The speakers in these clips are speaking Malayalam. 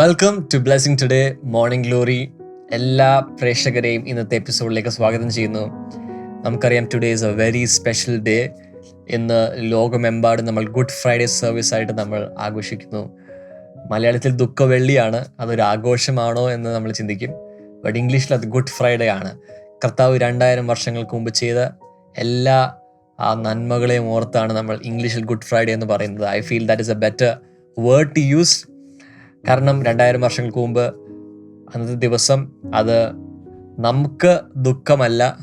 Welcome to blessing today morning glory എല്ലാ പ്രേക്ഷകരെയും ഇന്നത്തെ എപ്പിസോഡിലേക്ക് സ്വാഗതം ചെയ്യുന്നു. നമുക്കറിയാം today is a very special day ഇന്ന് ലോകമെമ്പാടും നമ്മൾ ഗുഡ് ഫ്രൈഡേ സർവീസ് ആയിട്ട് നമ്മൾ ആഘോഷിക്കുന്നു. മലയാളത്തിൽ ദുഃഖവെള്ളിയാണ് അതൊരു ആഘോഷമാണോ എന്ന് നമ്മൾ ചിന്തിക്കും. ബട്ട് ഇംഗ്ലീഷിൽ അത് ഗുഡ് ഫ്രൈഡേ ആണ്. കർത്താവ് രണ്ടായിരം വർഷങ്ങൾക്ക് മുമ്പ് ചെയ്ത എല്ലാ ആ നന്മകളെയും ഓർത്താണ് നമ്മൾ ഇംഗ്ലീഷിൽ ഗുഡ് ഫ്രൈഡേ എന്ന് പറയുന്നത്. I feel that is a better word to use കാരണം രണ്ടായിരം വർഷങ്ങൾക്ക് മുമ്പ് അന്നത്തെ ദിവസം അത് നമുക്ക് ദുഃഖമല്ല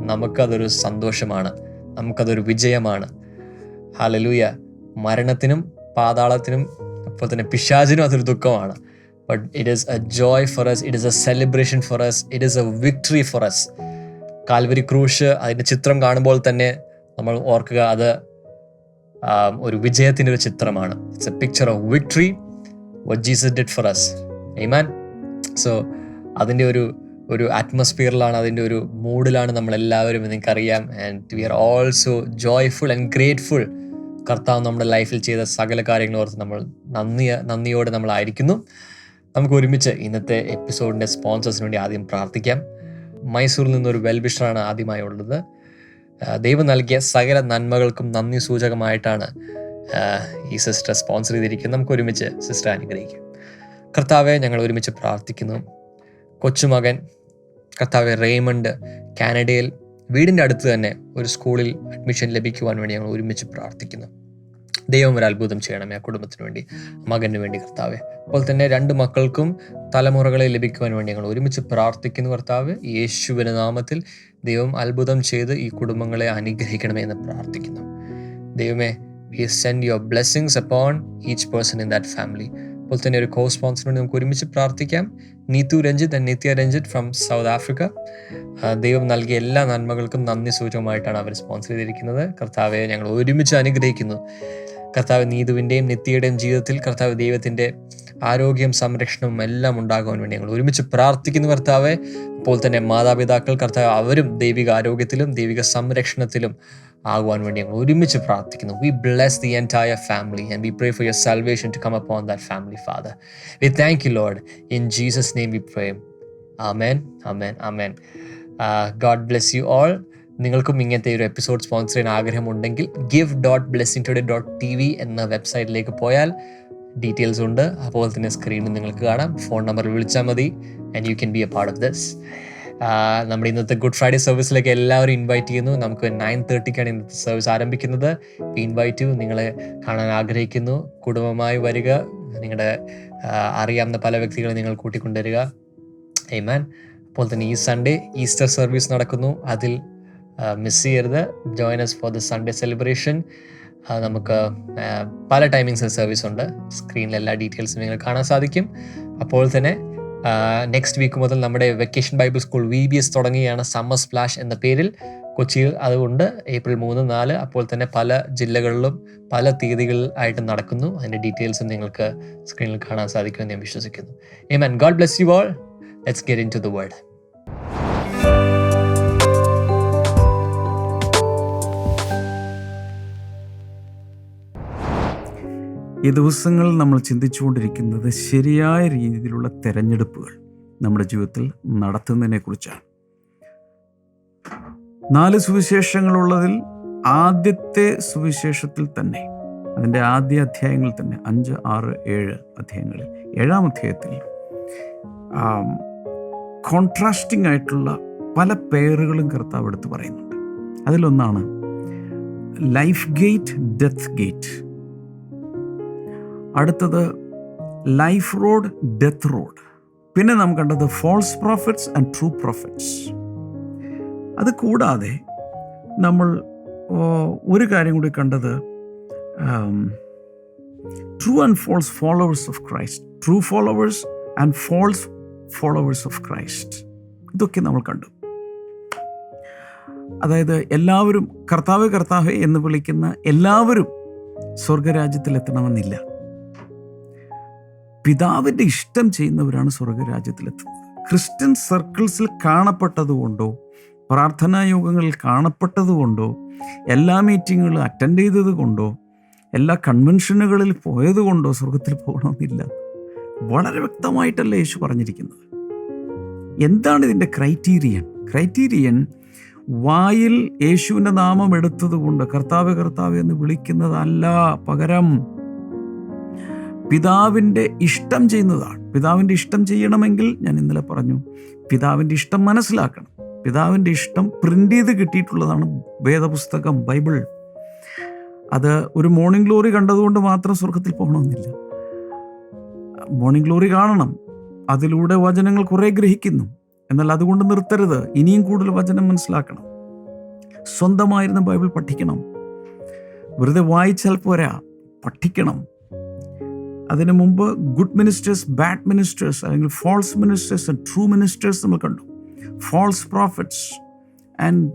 നമുക്കതൊരു സന്തോഷമാണ് നമുക്കതൊരു വിജയമാണ്. ഹാലലൂയ മരണത്തിനും പാതാളത്തിനും അപ്പോൾ തന്നെ പിശാചിനും അതൊരു ദുഃഖമാണ്. But it is a joy for us it is a celebration for us it is a victory for us Calvary ക്രൂഷ് അതിന്റെ ചിത്രം കാണുമ്പോൾ തന്നെ നമ്മൾ ഓർക്കുക അത് ഒരു വിജയത്തിന്റെ ഒരു ചിത്രമാണ്. It's a picture of victory what Jesus did for us amen so അതിന്റെ ഒരു ഒരു അറ്റ്മോസ്ഫിയറിലാണ് അതിന്റെ ഒരു മൂഡിലാണ് നമ്മളെല്ലാവരും നിങ്ങൾക്കറിയാം. And we are also joyful and grateful കർത്താവ് നമ്മുടെ ലൈഫിൽ ചെയ്ത സകല കാര്യങ്ങൾ ഓർത്ത് നമ്മൾ നന്ദി നന്ദിയോടെ നമ്മളായിരിക്കുന്നു നമുക്ക് ഒരുമിച്ച് ഇന്നത്തെ എപ്പിസോഡിന്റെ സ്പോൺസേഴ്സിന് വേണ്ടി ആദ്യം പ്രാർത്ഥിക്കാം. മൈസൂരിൽ നിന്നൊരു വെൽവിഷറാണ് ആദ്യമായി ഉള്ളത് ദൈവം നൽകിയ സകല നന്മകൾക്കും നന്ദി സൂചകമായിട്ടാണ് ഈ സിസ്റ്റർ സ്പോൺസർ ചെയ്തിരിക്കുന്നു. നമുക്ക് ഒരുമിച്ച് സിസ്റ്റർ അനുഗ്രഹിക്കാം. കർത്താവെ ഞങ്ങൾ ഒരുമിച്ച് പ്രാർത്ഥിക്കുന്നു. കൊച്ചുമകൻ കർത്താവ് റേമണ്ട് കാനഡയിൽ വീടിന്റെ അടുത്ത് തന്നെ ഒരു സ്കൂളിൽ അഡ്മിഷൻ ലഭിക്കുവാൻ വേണ്ടി ഞങ്ങൾ ഒരുമിച്ച് പ്രാർത്ഥിക്കുന്നു. ദൈവം ഒരു അത്ഭുതം ചെയ്യണമേ ആ കുടുംബത്തിന് വേണ്ടി മകന് വേണ്ടി കർത്താവെ. അതുപോലെ തന്നെ രണ്ട് മക്കൾക്കും തലമുറകളെ ലഭിക്കുവാൻ വേണ്ടി ഞങ്ങൾ ഒരുമിച്ച് പ്രാർത്ഥിക്കുന്നു കർത്താവ്. യേശുവിന്റെ നാമത്തിൽ ദൈവം അത്ഭുതം ചെയ്ത് ഈ കുടുംബങ്ങളെ അനുഗ്രഹിക്കണമേ എന്ന് പ്രാർത്ഥിക്കുന്നു. ദൈവമേ we send your blessings upon each person in that family അപ്പോൾ തന്നെ ഒരു കോ സ്പോൺസറിനോട് നമുക്ക് ഒരുമിച്ച് പ്രാർത്ഥിക്കാം. Neethu Ranjith and Nithya Ranjith from South Africa ദൈവം നൽകിയ എല്ലാ നന്മകൾക്കും നന്ദി സൂചകമായിട്ടാണ് അവർ സ്പോൺസർ ചെയ്തിരിക്കുന്നത്. കർത്താവെ ഞങ്ങൾ ഒരുമിച്ച് അനുഗ്രഹിക്കുന്നു. കർത്താവ് നീതുവിന്റെയും നിത്യയുടെയും ജീവിതത്തിൽ കർത്താവ് ദൈവത്തിന്റെ ആരോഗ്യം സംരക്ഷണവും എല്ലാം ഉണ്ടാകുവാൻ വേണ്ടി ഞങ്ങൾ ഒരുമിച്ച് പ്രാർത്ഥിക്കുന്നു കർത്താവെ. അപ്പോൾ തന്നെ മാതാപിതാക്കൾ കർത്താവ് അവരും ദൈവിക ആരോഗ്യത്തിലും ദൈവിക സംരക്ഷണത്തിലും ആകുവാൻ വേണ്ടി ഞങ്ങൾ ഒരുമിച്ച് പ്രാർത്ഥിക്കുന്നു. We bless the entire family and we pray for your salvation to come upon that family father we thank you lord in Jesus name we pray amen amen amen God bless you all നിങ്ങൾക്കും ഇങ്ങനത്തെ ഒരു എപ്പിസോഡ് സ്പോൺസർ ചെയ്യാൻ ആഗ്രഹമുണ്ടെങ്കിൽ give dot blessing today dot T V എന്ന വെബ്സൈറ്റിലേക്ക് പോയാൽ ഡീറ്റെയിൽസ് ഉണ്ട്. അതുപോലെ തന്നെ സ്ക്രീനിൽ നിങ്ങൾക്ക് കാണാം. ഫോൺ നമ്പറിൽ വിളിച്ചാൽ മതി and you can be a part of this നമ്മുടെ ഇന്നത്തെ ഗുഡ് ഫ്രൈഡേ സർവീസിലേക്ക് എല്ലാവരും ഇൻവൈറ്റ് ചെയ്യുന്നു. നമുക്ക് നയൻ തേർട്ടിക്കാണ് ഇന്നത്തെ സർവീസ് ആരംഭിക്കുന്നത്. ഇൻവൈറ്റ് നിങ്ങളെ കാണാൻ ആഗ്രഹിക്കുന്നു. കുടുംബമായി വരിക നിങ്ങളുടെ അറിയാവുന്ന പല വ്യക്തികളെ നിങ്ങൾ കൂട്ടിക്കൊണ്ടുവരിക. ഏമാൻ അപ്പോൾ തന്നെ ഈ സൺഡേ ഈസ്റ്റർ സർവീസ് നടക്കുന്നു. അതിൽ മിസ് ചെയ്യരുത്. Join us for the Sunday celebration നമുക്ക് പല ടൈമിങ്സ് സർവീസ് ഉണ്ട്. സ്ക്രീനിൽ എല്ലാ ഡീറ്റെയിൽസും നിങ്ങൾ കാണാൻ സാധിക്കും. അപ്പോൾ തന്നെ നെക്സ്റ്റ് വീക്ക് മുതൽ നമ്മുടെ vacation Bible school V B S തുടങ്ങിയാണ് സമ്മർ സ്പ്ലാഷ് എന്ന പേരിൽ കൊച്ചിയിൽ. അതുകൊണ്ട് ഏപ്രിൽ മൂന്ന് നാല് അപ്പോൾ തന്നെ പല ജില്ലകളിലും പല തീയതികളിൽ ആയിട്ട് നടക്കുന്നു. അതിന്റെ ഡീറ്റെയിൽസും നിങ്ങൾക്ക് സ്ക്രീനിൽ കാണാൻ സാധിക്കുമെന്ന് ഞാൻ വിശ്വസിക്കുന്നു. Amen God bless you all let's get into the world ഈ ദിവസങ്ങൾ നമ്മൾ ചിന്തിച്ചുകൊണ്ടിരിക്കുന്നത് ശരിയായ രീതിയിലുള്ള തിരഞ്ഞെടുപ്പുകൾ നമ്മുടെ ജീവിതത്തിൽ നടത്തുന്നതിനെ കുറിച്ചാണ് നാല് സുവിശേഷങ്ങളുള്ളതിൽ ആദ്യത്തെ സുവിശേഷത്തിൽ തന്നെ അതിന്റെ ആദ്യ അധ്യായങ്ങളിൽ തന്നെ അഞ്ച് ആറ് ഏഴ് അധ്യായങ്ങളിൽ ഏഴാം അധ്യായത്തിൽ കോൺട്രാസ്റ്റിംഗ് ആയിട്ടുള്ള പല പേറുകളും കർത്താവ് എടുത്ത് പറയുന്നുണ്ട്. അതിലൊന്നാണ് ലൈഫ് ഗേറ്റ് ഡെത്ത് ഗേറ്റ്. അടുത്തത് ലൈഫ് റോഡ് ഡെത്ത് റോഡ് പിന്നെ നാം കണ്ടത് false prophets and true prophets അത് കൂടാതെ നമ്മൾ ഒരു കാര്യം കൂടി കണ്ടത് true and false followers of Christ true followers and false followers of Christ ഇതൊക്കെ നമ്മൾ കണ്ടു. അതായത് എല്ലാവരും കർത്താവ് കർത്താവ് എന്ന് വിളിക്കുന്ന എല്ലാവരും സ്വർഗരാജ്യത്തിലെത്തണമെന്നില്ല. പിതാവിന്റെ ഇഷ്ടം ചെയ്യുന്നവരാണ് സ്വർഗരാജ്യത്തിലെത്തുന്നത്. ക്രിസ്ത്യൻ സർക്കിൾസിൽ കാണപ്പെട്ടതുകൊണ്ടോ പ്രാർത്ഥനാ യോഗങ്ങളിൽ കാണപ്പെട്ടതുകൊണ്ടോ എല്ലാ മീറ്റിങ്ങുകളും അറ്റൻഡ് ചെയ്തത് കൊണ്ടോ എല്ലാ കൺവെൻഷനുകളിൽ പോയതുകൊണ്ടോ സ്വർഗത്തിൽ പോകണമെന്നില്ല. വളരെ വ്യക്തമായിട്ടല്ല യേശു പറഞ്ഞിരിക്കുന്നത്. എന്താണ് ഇതിന്റെ ക്രൈറ്റീരിയൻ ക്രൈറ്റീരിയൻ വായിൽ യേശുവിന്റെ നാമം എടുത്തതുകൊണ്ട് കർത്താവ് കർത്താവ് എന്ന് വിളിക്കുന്നതല്ല പകരം പിതാവിന്റെ ഇഷ്ടം ചെയ്യുന്നതാണ്. പിതാവിന്റെ ഇഷ്ടം ചെയ്യണമെങ്കിൽ ഞാൻ ഇന്നലെ പറഞ്ഞു പിതാവിന്റെ ഇഷ്ടം മനസ്സിലാക്കണം. പിതാവിന്റെ ഇഷ്ടം പ്രിന്റ് ചെയ്ത് കിട്ടിയിട്ടുള്ളതാണ് വേദപുസ്തകം ബൈബിൾ. അത് ഒരു മോർണിംഗ് ഗ്ലോറി കണ്ടതുകൊണ്ട് മാത്രം സ്വർഗത്തിൽ പോകണമെന്നില്ല. മോർണിംഗ് ഗ്ലോറി കാണണം. അതിലൂടെ വചനങ്ങൾ കുറേ ഗ്രഹിക്കുന്നു. എന്നാൽ അതുകൊണ്ട് നിർത്തരുത്. ഇനിയും കൂടുതൽ വചനം മനസ്സിലാക്കണം. സ്വന്തമായിരുന്ന ബൈബിൾ പഠിക്കണം. വെറുതെ വായിച്ചാൽ പോരാ. പഠിക്കണം. അതിനു മുമ്പ് ഗുഡ് മിനിസ്റ്റേഴ്സ് ബാഡ് മിനിസ്റ്റേഴ്സ് അല്ലെങ്കിൽ ഫോൾസ് മിനിസ്റ്റേഴ്സ് ട്രൂ മിനിസ്റ്റേഴ്സ് നമ്മൾ കണ്ടു. False prophets and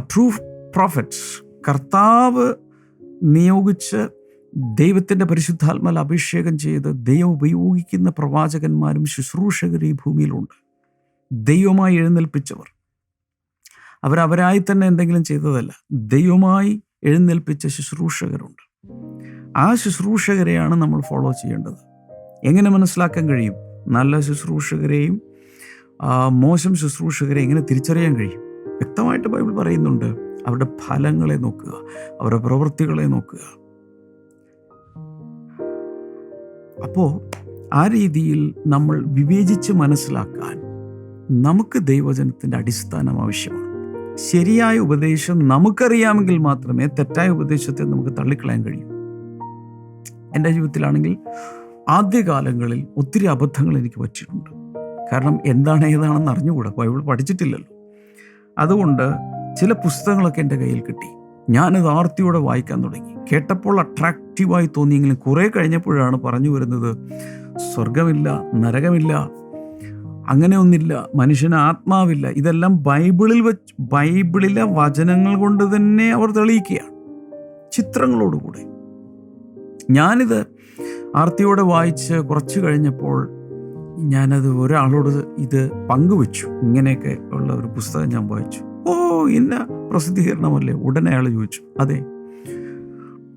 true prophets കർത്താവ് നിയോഗിച്ച് ദൈവത്തിന്റെ പരിശുദ്ധാത്മാൽ അഭിഷേകം ചെയ്ത് ദൈവം ഉപയോഗിക്കുന്ന പ്രവാചകന്മാരും ശുശ്രൂഷകരും ഈ ഭൂമിയിലുണ്ട്. ദൈവമായി എഴുന്നേൽപ്പിച്ചവർ. അവരവരായി തന്നെ എന്തെങ്കിലും ചെയ്തതല്ല. ദൈവമായി എഴുന്നേൽപ്പിച്ച ശുശ്രൂഷകരുണ്ട്. ആ ശുശ്രൂഷകരെയാണ് നമ്മൾ ഫോളോ ചെയ്യേണ്ടത്. എങ്ങനെ മനസ്സിലാക്കാൻ കഴിയും? നല്ല ശുശ്രൂഷകരെയും മോശം ശുശ്രൂഷകരെ എങ്ങനെ തിരിച്ചറിയാൻ കഴിയും? വ്യക്തമായിട്ട് ബൈബിൾ പറയുന്നുണ്ട് അവരുടെ ഫലങ്ങളെ നോക്കുക അവരുടെ പ്രവൃത്തികളെ നോക്കുക. അപ്പോൾ ആ രീതിയിൽ നമ്മൾ വിവേചിച്ച് മനസ്സിലാക്കാൻ നമുക്ക് ദൈവജനത്തിന്റെ അടിസ്ഥാനം ആവശ്യമാണ്. ശരിയായ ഉപദേശം നമുക്കറിയാമെങ്കിൽ മാത്രമേ തെറ്റായ ഉപദേശത്തെ നമുക്ക് തള്ളിക്കളയാൻ കഴിയൂ. എന്റെ ജീവിതത്തിലാണെങ്കിൽ ആദ്യകാലങ്ങളിൽ ഒത്തിരി അബദ്ധങ്ങൾ എനിക്ക് പറ്റിയിട്ടുണ്ട്. കാരണം എന്താണ് ഏതാണെന്ന് അറിഞ്ഞുകൂടാ. ബൈബിൾ പഠിച്ചിട്ടില്ലല്ലോ. അതുകൊണ്ട് ചില പുസ്തകങ്ങളൊക്കെ എന്റെ കയ്യിൽ കിട്ടി. ഞാനത് ആർത്തിയോടെ വായിക്കാൻ തുടങ്ങി. കേട്ടപ്പോൾ അട്രാക്റ്റീവായി തോന്നിയെങ്കിലും കുറേ കഴിഞ്ഞപ്പോഴാണ് പറഞ്ഞു വരുന്നത് സ്വർഗമില്ല നരകമില്ല അങ്ങനെ ഒന്നില്ല മനുഷ്യന് ആത്മാവില്ല. ഇതെല്ലാം ബൈബിളിൽ വെച്ച് ബൈബിളിലെ വചനങ്ങൾ കൊണ്ട് തന്നെ അവർ തെളിയിക്കുകയാണ്. ചിത്രങ്ങളോടുകൂടെ. ഞാനിത് ആർത്തിയോടെ വായിച്ച് കുറച്ച് കഴിഞ്ഞപ്പോൾ ഞാനത് ഒരാളോട് ഇത് പങ്കുവെച്ചു. ഇങ്ങനെയൊക്കെ ഉള്ള ഒരു പുസ്തകം ഞാൻ വായിച്ചു. ഓ ഇന്ന പ്രസിദ്ധീകരണമല്ലേ? ഉടനെ അയാൾ ചോദിച്ചു. അതെ.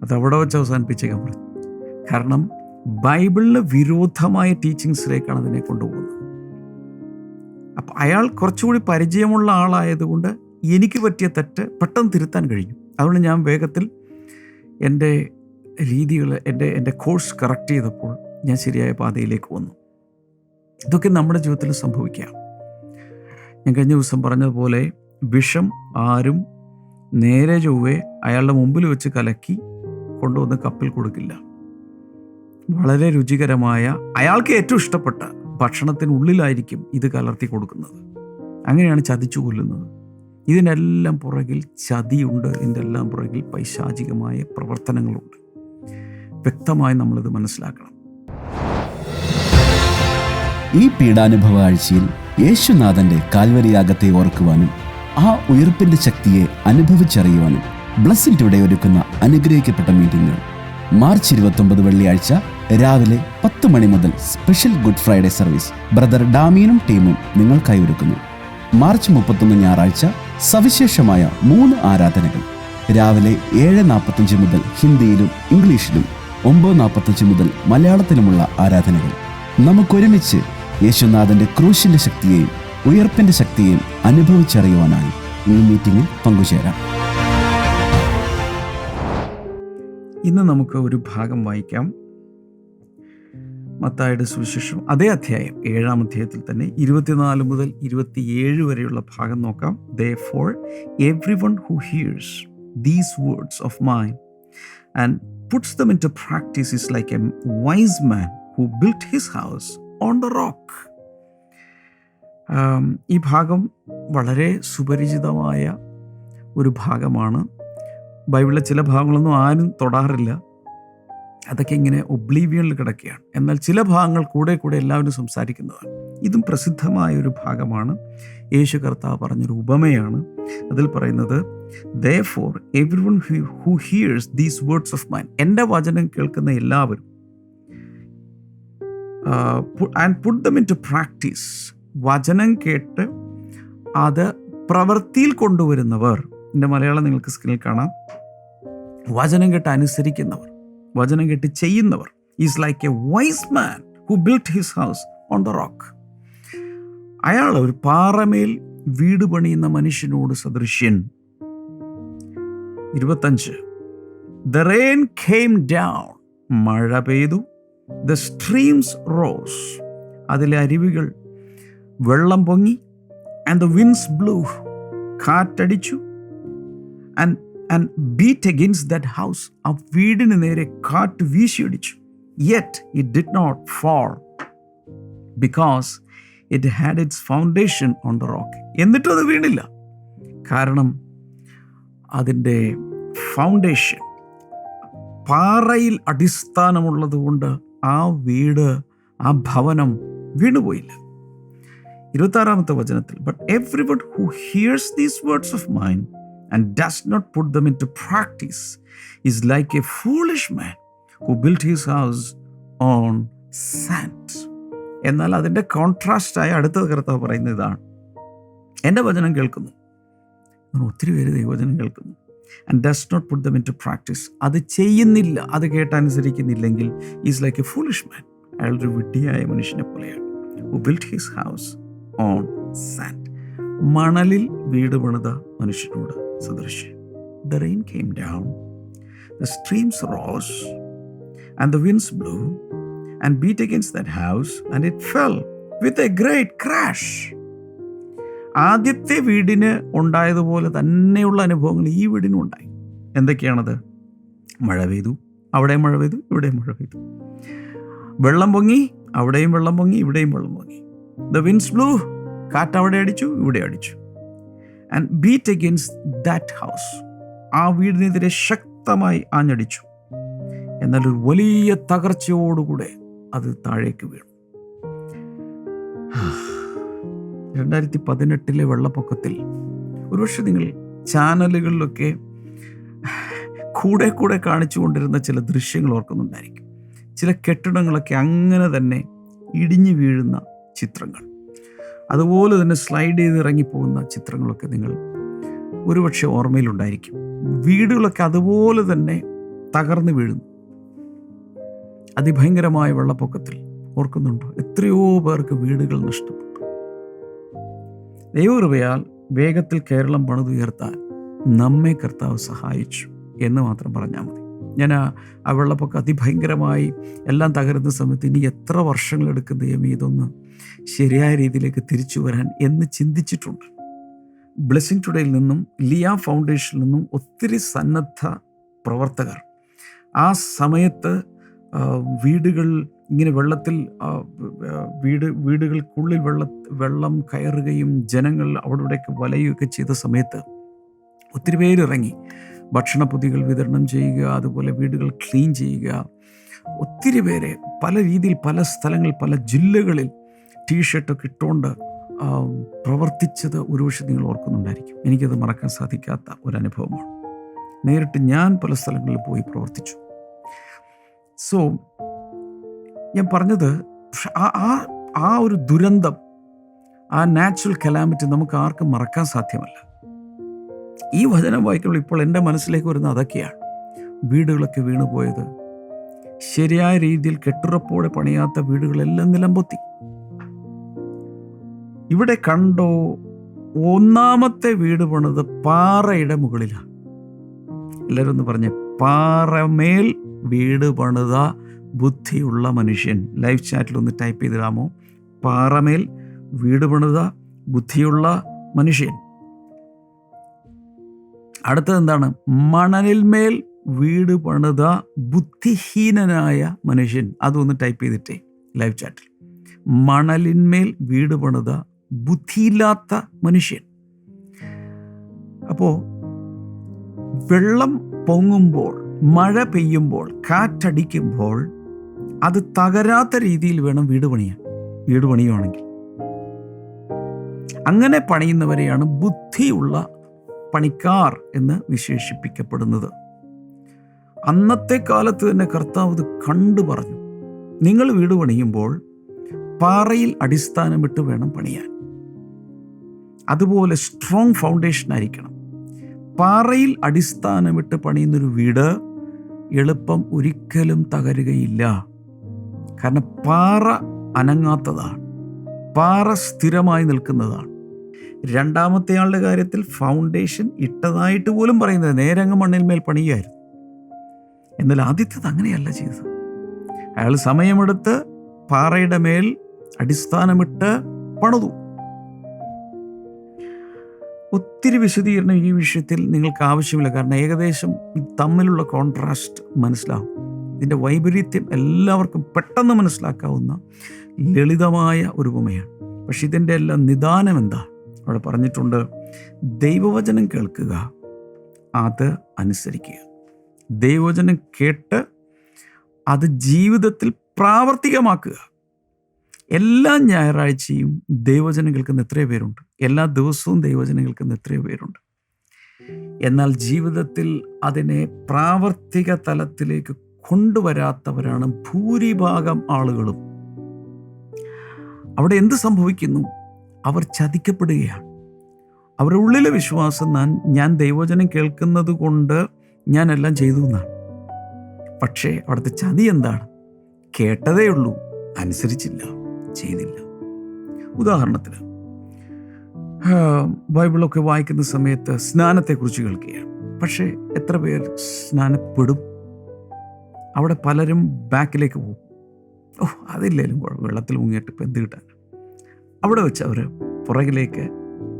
അത് അവിടെ വെച്ച് അവസാനിപ്പിച്ചേക്കാൻ പറഞ്ഞു. കാരണം ബൈബിളിന് വിരോധമായ ടീച്ചിങ്സിലേക്കാണ് അതിനെ കൊണ്ടുപോകുന്നത്. അപ്പം അയാൾ കുറച്ചുകൂടി പരിചയമുള്ള ആളായതുകൊണ്ട് എനിക്ക് പറ്റിയ തെറ്റ് പെട്ടെന്ന് തിരുത്താൻ കഴിഞ്ഞു. അതുകൊണ്ട് ഞാൻ വേഗത്തിൽ എന്റെ രീതികൾ എന്റെ എന്റെ കോഴ്സ് കറക്റ്റ് ചെയ്തപ്പോൾ ഞാൻ ശരിയായ പാതയിലേക്ക് വന്നു. ഇതൊക്കെ നമ്മുടെ ജീവിതത്തിൽ സംഭവിക്കാം. ഞാൻ കഴിഞ്ഞ ദിവസം പറഞ്ഞതുപോലെ വിഷം ആരും നേരെ ചൊവ്വേ അയാളുടെ മുമ്പിൽ വെച്ച് കലക്കി കൊണ്ടുവന്ന് കപ്പിൽ കൊടുക്കില്ല. വളരെ രുചികരമായ അയാൾക്ക് ഏറ്റവും ഇഷ്ടപ്പെട്ട ഭക്ഷണത്തിനുള്ളിലായിരിക്കും ഇത് കലർത്തി കൊടുക്കുന്നത്. അങ്ങനെയാണ് ചതിച്ചു കൊല്ലുന്നത്. ഇതിനെല്ലാം പുറകിൽ ചതിയുണ്ട് ഇതിന്റെ എല്ലാം പുറകിൽ പൈശാചികമായ പ്രവർത്തനങ്ങളുണ്ട്. വ്യക്തമായി നമ്മളിത് മനസ്സിലാക്കണം. ഈ പീഡാനുഭവ ആഴ്ചയിൽ യേശുനാഥന്റെ കാൽവരിയാഗത്തെ ഓർക്കുവാനും ആ ഉയർപ്പിന്റെ ശക്തിയെ അനുഭവിച്ചറിയുവാനും ബ്ലസ്സിൽ ടുഡേ ഒരുക്കുന്ന അനുഗ്രഹിക്കപ്പെട്ട മീറ്റിംഗുകൾ മാർച്ച് ഇരുപത്തൊമ്പത് വെള്ളിയാഴ്ച രാവിലെ പത്ത് മണി മുതൽ special good Friday service brother ഡാമിയനും ടീമും നിങ്ങൾക്കായി ഒരുക്കുന്നു. മാർച്ച് മുപ്പത്തൊന്ന് ഞായറാഴ്ച സവിശേഷമായ മൂന്ന് ആരാധനകൾ. രാവിലെ ഏഴ് നാൽപ്പത്തഞ്ച് മുതൽ ഹിന്ദിയിലും ഇംഗ്ലീഷിലും ഒമ്പത് നാൽപ്പത്തഞ്ച് മുതൽ മലയാളത്തിലുമുള്ള ആരാധനകൾ. നമുക്കൊരുമിച്ച് യേശുനാഥന്റെ ക്രൂശിന്റെ ശക്തിയെയും ഉയർപ്പിന്റെ ശക്തിയെയും അനുഭവിച്ചറിയുവാനായി ഈ മീറ്റിംഗിൽ പങ്കുചേരാം. ഇന്ന് നമുക്ക് ഒരു ഭാഗം വായിക്കാം. മത്തായുടെ സുവിശേഷം അതേ അധ്യായം ഏഴാം അധ്യായത്തിൽ തന്നെ ഇരുപത്തിനാല് മുതൽ ഇരുപത്തിയേഴ് വരെയുള്ള ഭാഗം നോക്കാം. Therefore everyone who hears these words of mine and puts them into practice is like a wise man who his his house on the rock ഈ ഭാഗം വളരെ സുപരിചിതമായ ഒരു ഭാഗമാണ്. ബൈബിളിലെ ചില ഭാഗങ്ങളൊന്നും ആരും തൊടാറില്ല. അതൊക്കെ ഇങ്ങനെ ഒബ്ലീവിയനിൽ കിടക്കുകയാണ്. എന്നാൽ ചില ഭാഗങ്ങൾ കൂടെ കൂടെ എല്ലാവരും സംസാരിക്കുന്നതാണ്. ഇതും പ്രസിദ്ധമായ ഒരു ഭാഗമാണ്. യേശു കർത്താവ് പറഞ്ഞൊരു ഉപമയാണ്. അതിൽ പറയുന്നത് therefore everyone who hears these words of mine എന്റെ വചനം കേൾക്കുന്ന എല്ലാവരും and put them into practice വചനം കേട്ട് അത് പ്രവൃത്തിയിൽ കൊണ്ടുവരുന്നവർ എന്റെ മലയാളം നിങ്ങൾക്ക് സ്ക്രീനിൽ കാണാം. വചനം കേട്ട് അനുസരിക്കുന്നവർ വചനം കേട്ട് ചെയ്യുന്നവർ is like a wise man who build his house on the rock അയാൾ ഒരു പാറമേൽ വീട് പണിയുന്ന മനുഷ്യനോട് സദൃശ്യൻ. ഇരുപത്തഞ്ച്. ദ റെയിൻ ഖെയിം ഡൗൺ മഴ പെയ്തു. ദ സ്ട്രീംസ് റോസ് അതിലെ അരുവികൾ വെള്ളം പൊങ്ങി. And the winds blew കാറ്റടിച്ചു. And and beat against that house ആ വീടിന് നേരെ കാറ്റ് വീശിയടിച്ചു. Yet it did not fall because it had its foundation on the rock എന്നിട്ടും അത് വീണില്ല. കാരണം അതിന്റെ ഫൗണ്ടേഷൻ പാറയിൽ അടിസ്ഥാനമുള്ളത് കൊണ്ട് ആ വീട് ആ ഭവനം വീണുപോയില്ല. ഇരുപത്താറാമത്തെ വചനത്തിൽ but everyone who hears these words of mind and does not put them into practice is like a foolish man who build his house on sand എന്നാൽ അതിന്റെ കോൺട്രാസ്റ്റായ അടുത്ത കർത്താവ് പറയുന്ന ഇതാണ്. എന്റെ വചനം കേൾക്കുന്നു. ഒത്തിരി പേര് ദൈവവചനം കേൾക്കുന്നു. And does not put them into practice അത് ചെയ്യുന്നില്ല. അത് കേട്ടനുസരിക്കുന്നില്ലെങ്കിൽ is like a foolish man അയാൾ ഒരു വിഡ്ഢിയായ മനുഷ്യനെ പോലെയാണ്. Who build his house on sand മണലിൽ വീട് പണിത മനുഷ്യനോട് സദൃശ്യം. The rain came down the streams rose and the winds blew and beat against that house, and it fell with a great crash. ആദ്യത്തെ വീടിന് ഉണ്ടായതുപോലെ തന്നെയുള്ള അനുഭവങ്ങൾ ഈ വീടിനും ഉണ്ടായി. എന്തൊക്കെയാണത്? മഴ പെയ്തു. അവിടെയും മഴ പെയ്തു ഇവിടെയും മഴ പെയ്തു. വെള്ളം പൊങ്ങി അവിടെയും വെള്ളം പൊങ്ങി ഇവിടെയും വെള്ളം പൊങ്ങി. ദ വിൻസ് ബ്ലൂ കാറ്റ് അവിടെ അടിച്ചു ഇവിടെ അടിച്ചു. And beat against that house ആ വീടിനെതിരെ ശക്തമായി ആഞ്ഞടിച്ചു. എന്നാൽ ഒരു വലിയ തകർച്ചയോടുകൂടെ അത് താഴേക്ക് വീണു. രണ്ടായിരത്തി പതിനെട്ടിലെ വെള്ളപ്പൊക്കത്തിൽ ഒരുപക്ഷെ നിങ്ങൾ ചാനലുകളിലൊക്കെ കൂടെ കൂടെ കാണിച്ചു കൊണ്ടിരുന്ന ചില ദൃശ്യങ്ങൾ ഓർക്കുന്നുണ്ടായിരിക്കും. ചില കെട്ടിടങ്ങളൊക്കെ അങ്ങനെ തന്നെ ഇടിഞ്ഞു വീഴുന്ന ചിത്രങ്ങൾ. അതുപോലെ തന്നെ സ്ലൈഡ് ചെയ്ത് ഇറങ്ങിപ്പോകുന്ന ചിത്രങ്ങളൊക്കെ നിങ്ങൾ ഒരുപക്ഷെ ഓർമ്മയിലുണ്ടായിരിക്കും. വീടുകളൊക്കെ അതുപോലെ തന്നെ തകർന്നു വീഴുന്നു. അതിഭയങ്കരമായ വെള്ളപ്പൊക്കത്തിൽ ഓർക്കുന്നുണ്ടോ. എത്രയോ പേർക്ക് വീടുകൾ നഷ്ടപ്പെട്ടു. ദൈവകൃപയാൽ വേഗത്തിൽ കേരളം പണിതുയർത്താൻ നമ്മെ കർത്താവ് സഹായിച്ചു എന്ന് മാത്രം പറഞ്ഞാൽ മതി. ഞാൻ ആ വെള്ളപ്പൊക്കം അതിഭയങ്കരമായി എല്ലാം തകരുന്ന സമയത്ത് ഇനി എത്ര വർഷങ്ങളെടുക്കും ദൈവം ഇതൊന്ന് ശരിയായ രീതിയിലേക്ക് തിരിച്ചു വരാൻ എന്ന് ചിന്തിച്ചിട്ടുണ്ട്. ബ്ലെസ്സിങ് ടുഡേയിൽ നിന്നും ലിയ ഫൗണ്ടേഷനിൽ നിന്നും ഒത്തിരി സന്നദ്ധ പ്രവർത്തകർ ആ സമയത്ത് വീടുകൾ ഇങ്ങനെ വെള്ളത്തിൽ വീട് വീടുകൾക്കുള്ളിൽ വെള്ള വെള്ളം കയറുകയും ജനങ്ങൾ അവിടെ ഇവിടെയൊക്കെ വലയുകയൊക്കെ ചെയ്ത സമയത്ത് ഒത്തിരി പേരിറങ്ങി. ഭക്ഷണപ്പൊതികൾ വിതരണം ചെയ്യുക അതുപോലെ വീടുകൾ ക്ലീൻ ചെയ്യുക. ഒത്തിരി പേരെ പല രീതിയിൽ പല സ്ഥലങ്ങളിൽ പല ജില്ലകളിൽ ടീഷർട്ടൊക്കെ ഇട്ടുകൊണ്ട് പ്രവർത്തിച്ചത് ഒരുപക്ഷെ നിങ്ങൾ ഓർക്കുന്നുണ്ടായിരിക്കും. എനിക്കത് മറക്കാൻ സാധിക്കാത്ത ഒരനുഭവമാണ്. നേരിട്ട് ഞാൻ പല സ്ഥലങ്ങളിൽ പോയി പ്രവർത്തിച്ചു. സോ ഞാൻ പറഞ്ഞത് ആ ആ ഒരു ദുരന്തം ആ നാച്ചുറൽ കലാമിറ്റി നമുക്ക് ആർക്കും മറക്കാൻ സാധ്യമല്ല. ഈ വചനം വായിക്കുമ്പോൾ ഇപ്പോൾ എന്റെ മനസ്സിലേക്ക് വരുന്ന അതൊക്കെയാണ് വീടുകളൊക്കെ വീണുപോയത് ശരിയായ രീതിയിൽ കെട്ടുറപ്പോടെ പണിയാത്ത വീടുകളെല്ലാം നിലംപൊത്തി. ഇവിടെ കണ്ടോ ഒന്നാമത്തെ വീട് പണിത് പാറയുടെ മുകളിലാണ് എല്ലാവരും ഒന്ന് പറഞ്ഞേ പാറമേൽ വീട് പണിത ബുദ്ധിയുള്ള മനുഷ്യൻ. ലൈവ് ചാറ്റിൽ ഒന്ന് ടൈപ്പ് ചെയ്തിടാമോ പാറമേൽ വീട് പണിത ബുദ്ധിയുള്ള മനുഷ്യൻ. അടുത്തത് എന്താണ്? മണലിന്മേൽ വീട് പണിത ബുദ്ധിഹീനനായ മനുഷ്യൻ. അതൊന്ന് ടൈപ്പ് ചെയ്തിട്ടേ ലൈവ് ചാറ്റിൽ. മണലിന്മേൽ വീട് പണിത ബുദ്ധിയില്ലാത്ത മനുഷ്യൻ. അപ്പോൾ വെള്ളം പൊങ്ങുമ്പോൾ മഴ പെയ്യുമ്പോൾ കാറ്റടിക്കുമ്പോൾ അത് തകരാത്ത രീതിയിൽ വേണം വീട് പണിയാൻ. വീട് പണിയുവാണെങ്കിൽ. അങ്ങനെ പണിയുന്നവരെയാണ് ബുദ്ധിയുള്ള പണിക്കാർ എന്ന് വിശേഷിപ്പിക്കപ്പെടുന്നത്. അന്നത്തെ കാലത്ത് തന്നെ കർത്താവ് ഇത് കണ്ടു പറഞ്ഞു. നിങ്ങൾ വീട് പണിയുമ്പോൾ പാറയിൽ അടിസ്ഥാനമിട്ട് വേണം പണിയാൻ. അതുപോലെ സ്ട്രോങ് ഫൗണ്ടേഷൻ ആയിരിക്കണം. പാറയിൽ അടിസ്ഥാനമിട്ട് പണിയുന്നൊരു വീട് എളുപ്പം ഒരിക്കലും തകരുകയില്ല. കാരണം പാറ അനങ്ങാത്തതാണ്. പാറ സ്ഥിരമായി നിൽക്കുന്നതാണ്. രണ്ടാമത്തെ ആളുടെ കാര്യത്തിൽ ഫൗണ്ടേഷൻ ഇട്ടതായിട്ട് പോലും പറയുന്നത് നേരെ അങ്ങ് മണ്ണിന്മേൽ പണിയായിരുന്നു എന്നാൽ ആദ്യത്തേത് അങ്ങനെയല്ല ചെയ്തത്. അയാൾ സമയമെടുത്ത് പാറയുടെ മേൽ അടിസ്ഥാനമിട്ട് പണിതു. ഒത്തിരി വിശദീകരണം ഈ വിഷയത്തിൽ നിങ്ങൾക്ക് ആവശ്യമില്ല. കാരണം ഏകദേശം തമ്മിലുള്ള കോൺട്രാസ്റ്റ് മനസ്സിലാവും. ഇതിന്റെ വൈപരീത്യം എല്ലാവർക്കും പെട്ടെന്ന് മനസ്സിലാക്കാവുന്ന ലളിതമായ ഒരു ഉപമയാണ്. പക്ഷെ ഇതിന്റെ എല്ലാം നിദാനം എന്താ? അവിടെ പറഞ്ഞിട്ടുണ്ട് ദൈവവചനം കേൾക്കുക അത് അനുസരിക്കുക. ദൈവവചനം കേട്ട് അത് ജീവിതത്തിൽ പ്രാവർത്തികമാക്കുക. എല്ലാ ഞായറാഴ്ചയും ദൈവജനം കേൾക്കുന്ന എത്രയോ പേരുണ്ട്. എല്ലാ ദിവസവും ദൈവജനം കേൾക്കുന്ന എത്രയോ പേരുണ്ട്. എന്നാൽ ജീവിതത്തിൽ അതിനെ പ്രാവർത്തിക തലത്തിലേക്ക് കൊണ്ടുവരാത്തവരാണ് ഭൂരിഭാഗം ആളുകളും. അവിടെ എന്ത് സംഭവിക്കുന്നു? അവർ ചതിക്കപ്പെടുകയാണ്. അവരുടെ ഉള്ളിലെ വിശ്വാസം ഞാൻ ഞാൻ ദൈവവചനം കേൾക്കുന്നത് കൊണ്ട് ഞാൻ എല്ലാം ചെയ്തു എന്നാണ്. പക്ഷേ അവിടുത്തെ ചതി എന്താണ്? കേട്ടതേ ഉള്ളൂ അനുസരിച്ചില്ല. ചെയ്തില്ല ഉദാഹരണത്തിന് ബൈബിളൊക്കെ വായിക്കുന്ന സമയത്ത് സ്നാനത്തെക്കുറിച്ച് കേൾക്കുകയാണ്. പക്ഷേ എത്ര പേർ സ്നാനപ്പെടും? അവിടെ പലരും ബാക്കിലേക്ക് പോകും. ഓ അതില്ലേലും കുഴപ്പം വെള്ളത്തിൽ മുങ്ങിയിട്ട് ഇപ്പം എന്ത് കിട്ടാൻ അവിടെ വെച്ച് അവർ പുറകിലേക്ക്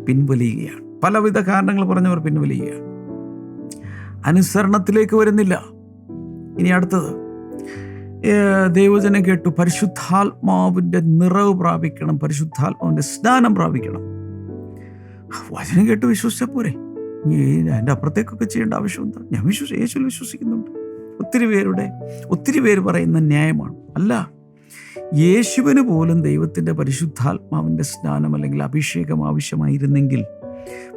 പിൻവലിയുകയാണ്. പലവിധ കാരണങ്ങൾ പറഞ്ഞവർ പിൻവലിയുകയാണ്. അനുസരണത്തിലേക്ക് വരുന്നില്ല. ഇനി അടുത്തത് ദൈവജനം കേട്ടു. പരിശുദ്ധാത്മാവിന്റെ നിറവ് പ്രാപിക്കണം. പരിശുദ്ധാത്മാവിന്റെ സ്നാനം പ്രാപിക്കണം. വചനം കേട്ട് വിശ്വസിച്ചാൽ പോരെ. അതിന്റെ അപ്പുറത്തേക്കൊക്കെ ചെയ്യേണ്ട ആവശ്യമുണ്ട് ഞാൻ വിശ്വസി യേശുവിൽ വിശ്വസിക്കുന്നുണ്ട്. ഒത്തിരി പേരുടെ ഒത്തിരി പേര് പറയുന്ന ന്യായമാണ്. അല്ല യേശുവിന് പോലും ദൈവത്തിന്റെ പരിശുദ്ധാത്മാവിന്റെ സ്നാനം അല്ലെങ്കിൽ അഭിഷേകം ആവശ്യമായിരുന്നെങ്കിൽ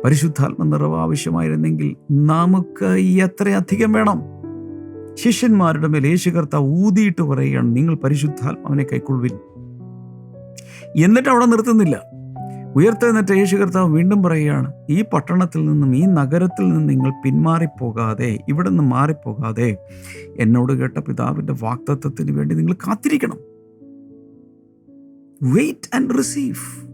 പരിശുദ്ധാത്മ നിറവ് ആവശ്യമായിരുന്നെങ്കിൽ നമുക്ക് എത്രയധികം വേണം. ശിഷ്യന്മാരുടെ മേൽ യേശു കർത്താവ് ഊതിയിട്ട് പറയുകയാണ് നിങ്ങൾ പരിശുദ്ധാത്മാവിനെ കൈക്കൊള്ളുവിൻ. എന്നിട്ട് അവിടെ നിർത്തുന്നില്ല. ഉയർത്തെഴുന്നേറ്റ യേശു കർത്താവ് വീണ്ടും പറയുകയാണ് ഈ പട്ടണത്തിൽ നിന്നും ഈ നഗരത്തിൽ നിന്നും നിങ്ങൾ പിന്മാറിപ്പോകാതെ ഇവിടെ നിന്ന് മാറിപ്പോകാതെ എന്നോട് കേട്ട പിതാവിന്റെ വാക്തത്വത്തിന് വേണ്ടി നിങ്ങൾ കാത്തിരിക്കണം. വെയിറ്റ് ആൻഡ് റിസീവ്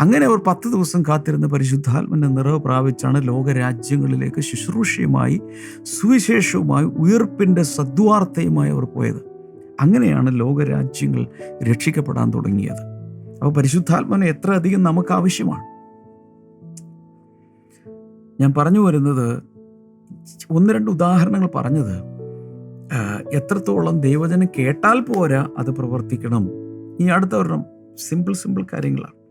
അങ്ങനെ അവർ പത്ത് ദിവസം കാത്തിരുന്ന പരിശുദ്ധാത്മന്റെ നിറവ് പ്രാപിച്ചാണ് ലോകരാജ്യങ്ങളിലേക്ക് ശുശ്രൂഷയുമായി സുവിശേഷവുമായി ഉയർപ്പിന്റെ സദ്വാർത്തയുമായി അവർ പോയത്. അങ്ങനെയാണ് ലോകരാജ്യങ്ങൾ രക്ഷിക്കപ്പെടാൻ തുടങ്ങിയത്. അപ്പോൾ പരിശുദ്ധാത്മനെ എത്ര അധികം നമുക്ക് ആവശ്യമാണ്? ഞാൻ പറഞ്ഞു വരുന്നത് ഒന്ന് രണ്ട് ഉദാഹരണങ്ങൾ പറഞ്ഞത് എത്രത്തോളം ദൈവജനം കേട്ടാൽ പോരാ അത് പ്രവർത്തിക്കണം. ഈ അടുത്ത ഒരെണ്ണം സിമ്പിൾ സിമ്പിൾ കാര്യങ്ങളാണ്.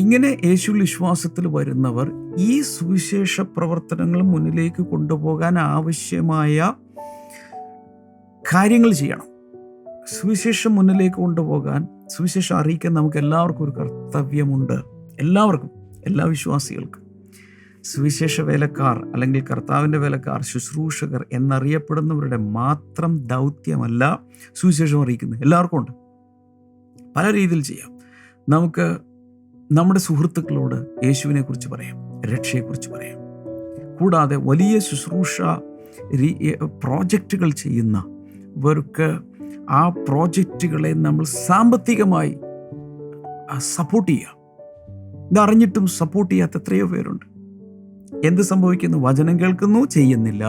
ഇങ്ങനെ യേശു വിശ്വാസത്തിൽ വരുന്നവർ ഈ സുവിശേഷ പ്രവർത്തനങ്ങൾ മുന്നിലേക്ക് കൊണ്ടുപോകാൻ ആവശ്യമായ കാര്യങ്ങൾ ചെയ്യണം. സുവിശേഷം മുന്നിലേക്ക് കൊണ്ടുപോകാൻ സുവിശേഷം അറിയിക്കാൻ നമുക്ക് എല്ലാവർക്കും ഒരു കർത്തവ്യമുണ്ട്. എല്ലാവർക്കും എല്ലാ വിശ്വാസികൾക്കും. സുവിശേഷ വേലക്കാർ അല്ലെങ്കിൽ കർത്താവിന്റെ വേലക്കാർ ശുശ്രൂഷകർ എന്നറിയപ്പെടുന്നവരുടെ മാത്രം ദൗത്യമല്ല സുവിശേഷം അറിയിക്കുന്നത്. എല്ലാവർക്കും ഉണ്ട്. പല രീതിയിൽ ചെയ്യാം. നമുക്ക് നമ്മുടെ സുഹൃത്തുക്കളോട് യേശുവിനെ കുറിച്ച് പറയാം രക്ഷയെക്കുറിച്ച് പറയാം. കൂടാതെ വലിയ ശുശ്രൂഷ പ്രോജക്റ്റുകൾ പ്രോജക്റ്റുകൾ ചെയ്യുന്നവർക്ക് ആ പ്രോജക്റ്റുകളെ നമ്മൾ സാമ്പത്തികമായി സപ്പോർട്ട് ചെയ്യുക ഇതറിഞ്ഞിട്ടും സപ്പോർട്ട് ചെയ്യാത്ത എത്രയോ പേരുണ്ട്. എന്ത് സംഭവിക്കുന്നു? വചനം കേൾക്കുന്നു ചെയ്യുന്നില്ല.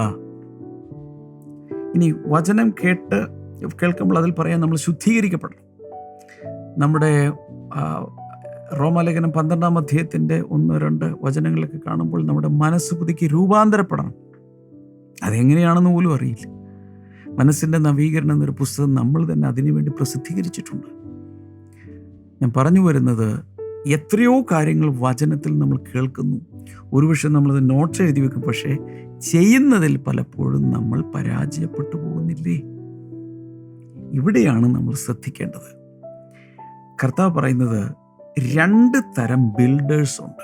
ഇനി വചനം കേട്ട് കേൾക്കുമ്പോൾ അതിൽ പറയാൻ നമ്മൾ ശുദ്ധീകരിക്കപ്പെടണം. നമ്മുടെ റോമാലേഖനം പന്ത്രണ്ടാം അധ്യായത്തിന്റെ ഒന്ന് രണ്ട് വചനങ്ങളൊക്കെ കാണുമ്പോൾ നമ്മുടെ മനസ്സ് പുതുക്കി രൂപാന്തരപ്പെടണം. അതെങ്ങനെയാണെന്ന് പോലും അറിയില്ല. മനസ്സിന്റെ നവീകരണം എന്നൊരു പുസ്തകം നമ്മൾ തന്നെ അതിനുവേണ്ടി പ്രസിദ്ധീകരിച്ചിട്ടുണ്ട്. ഞാൻ പറഞ്ഞു വരുന്നത് എത്രയോ കാര്യങ്ങൾ വചനത്തിൽ നമ്മൾ കേൾക്കുന്നു. ഒരുപക്ഷെ നമ്മളത് നോട്ട്സ് എഴുതി വെക്കും. പക്ഷേ ചെയ്യുന്നതിൽ പലപ്പോഴും നമ്മൾ പരാജയപ്പെട്ടു പോകുന്നില്ലേ? ഇവിടെയാണ് നമ്മൾ ശ്രദ്ധിക്കേണ്ടത്. കർത്താവ് പറയുന്നത് രണ്ട് തരം ബിൽഡേഴ്സ് ഉണ്ട്.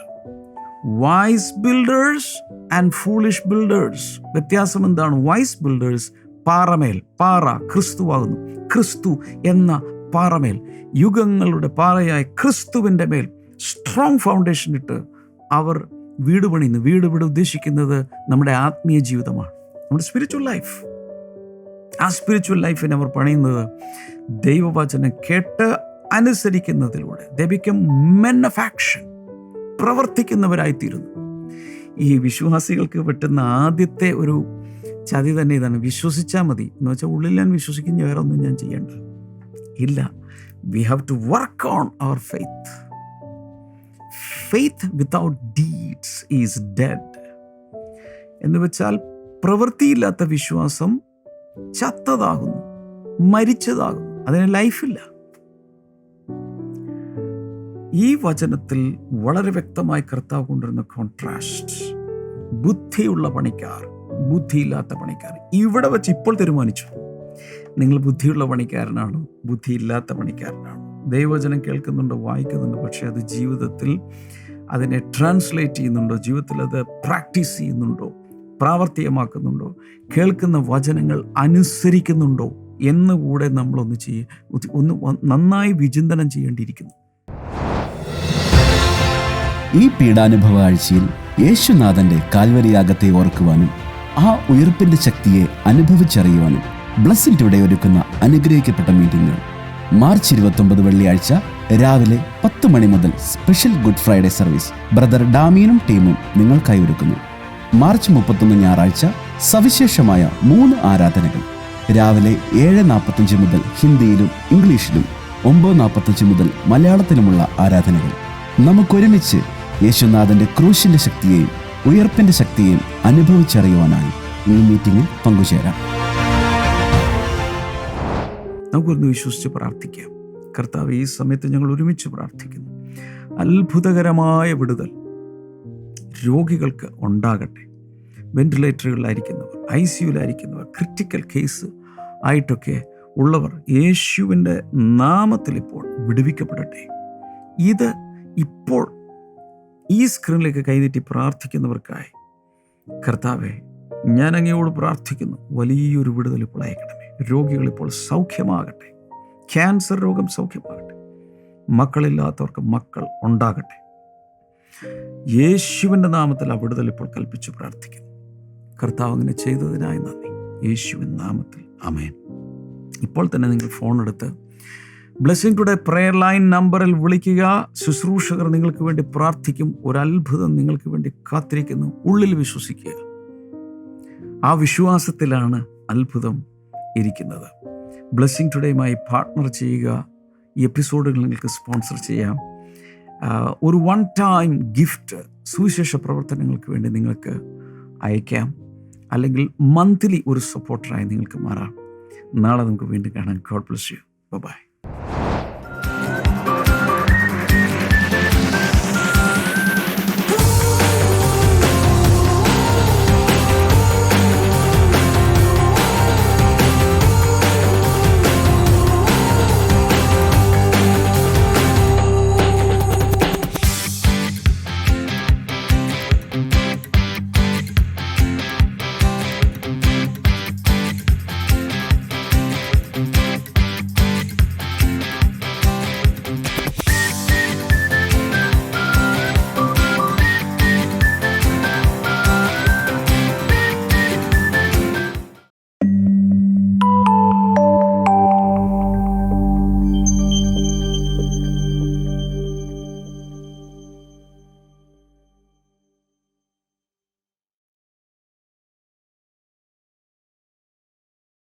Wise builders and foolish builders വ്യത്യാസം എന്താണ്? വൈസ് ബിൽഡേഴ്സ് പാറമേൽ പാറ ക്രിസ്തുവാകുന്നു. ക്രിസ്തു എന്ന പാറമേൽ യുഗങ്ങളുടെ പാറയായ ക്രിസ്തുവിന്റെ മേൽ സ്ട്രോങ് ഫൗണ്ടേഷൻ ഇട്ട് അവർ വീട് പണിയുന്നു. വീട് ഇവിടെ ഉദ്ദേശിക്കുന്നത് നമ്മുടെ ആത്മീയ ജീവിതമാണ്. നമ്മുടെ സ്പിരിച്വൽ ലൈഫ് ആ സ്പിരിച്വൽ ലൈഫിനെ അവർ പണിയുന്നത് ദൈവവചനം കേട്ട് അനുസരിക്കുന്നതിലൂടെ ദ ആക്ഷൻ പ്രവർത്തിക്കുന്നവരായിത്തീരുന്നു. ഈ വിശ്വാസികൾക്ക് പറ്റുന്ന ആദ്യത്തെ ഒരു ചതി തന്നെ ഇതാണ്. വിശ്വസിച്ചാൽ മതി. എന്ന് വെച്ചാൽ ഉള്ളിൽ ഞാൻ വിശ്വസിക്കുന്ന വേറെ ഒന്നും ഞാൻ ചെയ്യേണ്ട. ഇല്ല. We have to work on our faith faith without deeds is dead എന്ന് വെച്ചാൽ പ്രവൃത്തിയില്ലാത്ത വിശ്വാസം ചത്തതാകുന്നു മരിച്ചതാകുന്നു. അതിന് ലൈഫില്ല ഈ വചനത്തിൽ വളരെ വ്യക്തമായി കർത്താവ് കൊണ്ടുവരുന്ന കോൺട്രാസ്റ്റ് ബുദ്ധിയുള്ള പണിക്കാർ ബുദ്ധിയില്ലാത്ത പണിക്കാർ. ഇവിടെ വെച്ച് ഇപ്പോൾ തീരുമാനിച്ചു. നിങ്ങൾ ബുദ്ധിയുള്ള പണിക്കാരനാണോ? ബുദ്ധിയില്ലാത്ത പണിക്കാരനാണോ? ദൈവവചനം കേൾക്കുന്നുണ്ടോ? വായിക്കുന്നുണ്ടോ? പക്ഷേ അത് ജീവിതത്തിൽ അതിനെ ട്രാൻസ്ലേറ്റ് ചെയ്യുന്നുണ്ടോ? ജീവിതത്തിൽ അത് പ്രാക്ടീസ് ചെയ്യുന്നുണ്ടോ? പ്രാവർത്തികമാക്കുന്നുണ്ടോ? കേൾക്കുന്ന വചനങ്ങൾ അനുസരിക്കുന്നുണ്ടോ? എന്നുകൂടെ നമ്മളൊന്ന് ചെയ്യ ഒന്ന് നന്നായി വിചിന്തനം ചെയ്യേണ്ടിയിരിക്കുന്നു. ഈ പീഡാനുഭവ ആഴ്ചയിൽ യേശുനാഥന്റെ കാൽവരിയാഗത്തെ ഓർക്കുവാനും ആ ഉയർപ്പിന്റെ ശക്തിയെ അനുഭവിച്ചറിയുവാനും ബ്ലസ്സിൻ ടുഡേ ഒരുക്കുന്ന അനുഗ്രഹിക്കപ്പെട്ട മീറ്റിംഗുകൾ മാർച്ച് ഇരുപത്തൊമ്പത് വെള്ളിയാഴ്ച രാവിലെ പത്ത് മണി മുതൽ special Good Friday service brother ഡാമിയനും ടീമും നിങ്ങൾക്കായി ഒരുക്കുന്നു. മാർച്ച് മുപ്പത്തൊന്ന് ഞായറാഴ്ച സവിശേഷമായ മൂന്ന് ആരാധനകൾ. രാവിലെ ഏഴ് നാൽപ്പത്തഞ്ച് മുതൽ ഹിന്ദിയിലും ഇംഗ്ലീഷിലും ഒമ്പത് നാൽപ്പത്തഞ്ച് മുതൽ മലയാളത്തിലുമുള്ള ആരാധനകൾ. നമുക്കൊരുമിച്ച് യേശുനാഥന്റെ ക്രൂശിന്റെ ശക്തിയെയും ഉയർപ്പിന്റെ ശക്തിയെയും അനുഭവിച്ചറിയുവാനായി ഈ മീറ്റിംഗിൽ പങ്കുചേരാം. നമുക്കൊന്ന് വിശ്വസിച്ച് പ്രാർത്ഥിക്കാം. കർത്താവ് ഈ സമയത്ത് ഞങ്ങൾ ഒരുമിച്ച് പ്രാർത്ഥിക്കുന്നു. അത്ഭുതകരമായ വിടുതൽ രോഗികൾക്ക് ഉണ്ടാകട്ടെ. വെന്റിലേറ്ററുകളിലായിരിക്കുന്നവർ ഐ സിയുലായിരിക്കുന്നവർ ക്രിറ്റിക്കൽ കേസ് ആയിട്ടൊക്കെ ഉള്ളവർ യേശുവിന്റെ നാമത്തിൽ ഇപ്പോൾ വിടുവിക്കപ്പെടട്ടെ. ഇത് ഇപ്പോൾ ഈ സ്ക്രീനിലേക്ക് കൈനീട്ടി പ്രാർത്ഥിക്കുന്നവർക്കായി. കർത്താവെ ഞാൻ അങ്ങയോട് പ്രാർത്ഥിക്കുന്നു വലിയൊരു വിടുതൽ ഇപ്പോൾ അയക്കണമേ. രോഗികൾ ഇപ്പോൾ സൗഖ്യമാകട്ടെ. ക്യാൻസർ രോഗം സൗഖ്യമാകട്ടെ. മക്കളില്ലാത്തവർക്ക് മക്കൾ ഉണ്ടാകട്ടെ. യേശുവിന്റെ നാമത്തിൽ ആ വിടുതൽ ഇപ്പോൾ കൽപ്പിച്ച് പ്രാർത്ഥിക്കുന്നു. കർത്താവ് അങ്ങനെ ചെയ്തതിനായി നന്ദി. യേശുവിൻ നാമത്തിൽ. അമേൻ ഇപ്പോൾ തന്നെ നിങ്ങൾ ഫോൺ എടുത്ത് ബ്ലെസ്സിംഗ് ടുഡേ പ്രെയർ ലൈൻ നമ്പറിൽ വിളിക്കുക. ശുശ്രൂഷകർ നിങ്ങൾക്ക് വേണ്ടി പ്രാർത്ഥിക്കും. ഒരു അത്ഭുതം നിങ്ങൾക്ക് വേണ്ടി കാത്തിരിക്കുന്നു. ഉള്ളിൽ വിശ്വസിക്കുക. ആ വിശ്വാസത്തിലാണ് അത്ഭുതം ഇരിക്കുന്നത്. ബ്ലെസ്സിംഗ് ടുഡേയുമായി പാർട്ട്ണർ ചെയ്യുക. ഈ എപ്പിസോഡുകൾ നിങ്ങൾക്ക് സ്പോൺസർ ചെയ്യാം. ഒരു വൺ ടൈം ഗിഫ്റ്റ് സുവിശേഷ പ്രവർത്തനങ്ങൾക്ക് വേണ്ടി നിങ്ങൾക്ക് അയക്കാം. അല്ലെങ്കിൽ മന്ത്ലി ഒരു സപ്പോർട്ടറായി നിങ്ങൾക്ക് മാറാം. നാളെ നമുക്ക് വീണ്ടും കാണാം. God bless you by